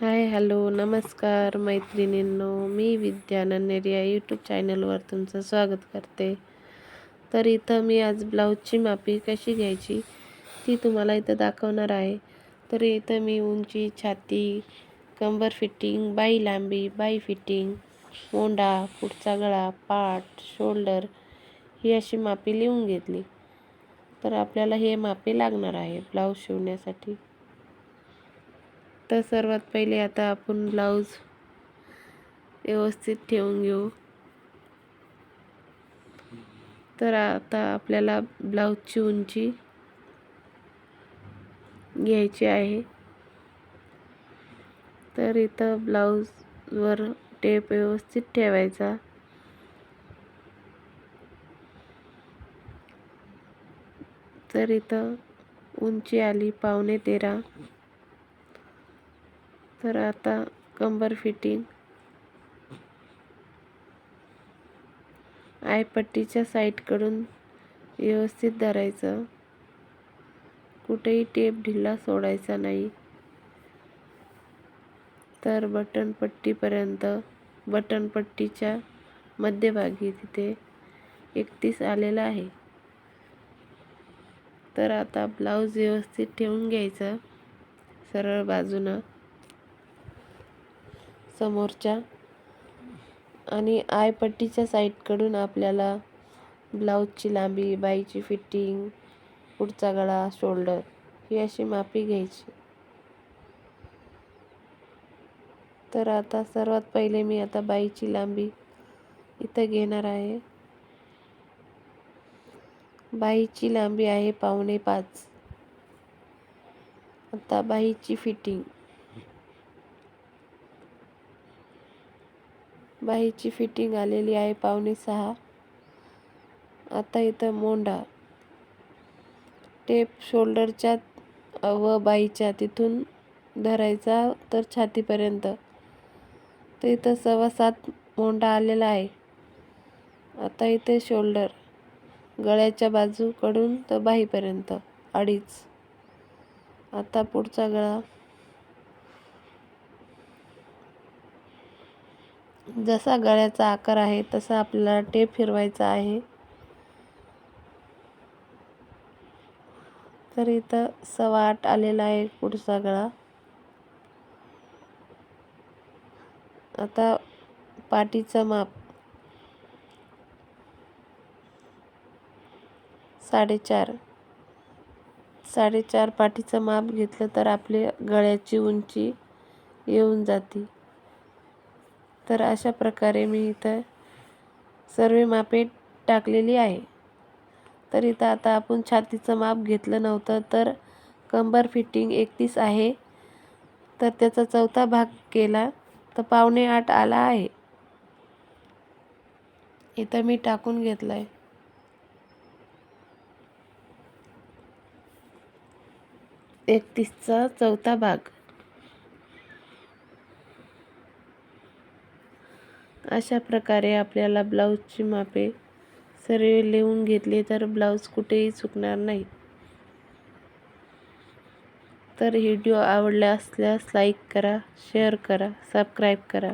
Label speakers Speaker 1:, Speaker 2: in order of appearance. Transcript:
Speaker 1: Hi hello नमस्कार मैत्रिणींनो. मी विद्या नन्नेरी या यूट्यूब चॅनलवर तुमचं स्वागत करते. तर इथं मी आज ब्लाऊजची मापी कशी घ्यायची ती तुम्हाला इथं दाखवणार आहे. तर इथं मी उंची छाती कंबर फिटिंग बाई लांबी बाई फिटिंग मोंडा पुढचा गळा पाठ शोल्डर ही अशी मापी लिहून घेतली. तर आपल्याला हे मापे लागणार आहे ब्लाऊज शिवण्यासाठी. तर सर्वात पहिले आता आपण ब्लाऊज व्यवस्थित ठेवून घेऊ. तर आता आपल्याला ब्लाऊजची उंची घ्यायची आहे. तर इथं ब्लाऊजवर टेप व्यवस्थित ठेवायचा. तर इथं उंची आली पावणे तेरा. तर आता कंबर फिटिंग. आयपट्टीच्या साईडकडून व्यवस्थित धरायचं. कुठेही टेप ढिला सोडायचा नाही. तर बटनपट्टीपर्यंत बटनपट्टीच्या मध्यभागी तिथे एकतीस आलेला आहे. तर आता ब्लाऊज व्यवस्थित ठेवून घ्यायचं. सरळ बाजूनं समोरच्या आणि आयपट्टीच्या साईडकडून आपल्याला ब्लाऊजची लांबी बाईची फिटिंग पुढचा गळा शोल्डर ही अशी मापी घ्यायची. तर आता सर्वात पहिले मी आता बाईची लांबी इथं घेणार आहे. बाईची लांबी आहे पावणे पाच. आता बाईची फिटिंग. बाईची फिटिंग आलेली आहे पावणे सहा. आता इथं मोंडा टेप शोल्डरच्या व बाईच्या तिथून धरायचा तर छातीपर्यंत. तर इथं सव्वा सात मोंडा आलेला आहे. आता इथे शोल्डर. गळ्याच्या बाजूकडून तर बाईपर्यंत अडीच. आता पुढचा गळा. जसा गळ्याचा आकार आहे तसा आपल्याला टेप फिरवायचा आहे. तर इथं सवा आठ आलेला आहे पुढचा गळा. आता पाठीचं माप. साडेचार. साडेचार पाठीचं माप घेतलं तर आपली गळ्याची उंची येऊन जाते. तर अशा प्रकारे मी इथं सर्व मापे टाकलेली आहे. तर इथं आता आपण छातीचं माप घेतलं नव्हतं तर कंबर फिटिंग एकतीस आहे. तर त्याचा चौथा भाग केला तर पावणे आठ आला आहे. इथं मी टाकून घेतलं आहे एकतीसचा चौथा भाग. अशा प्रकारे आपल्याला ब्लाऊजची मापे सर्व लिहून घेतली तर ब्लाऊज कुठेही चुकणार नाही. तर व्हिडिओ आवडला असल्यास लाईक करा शेअर करा सबस्क्राईब करा.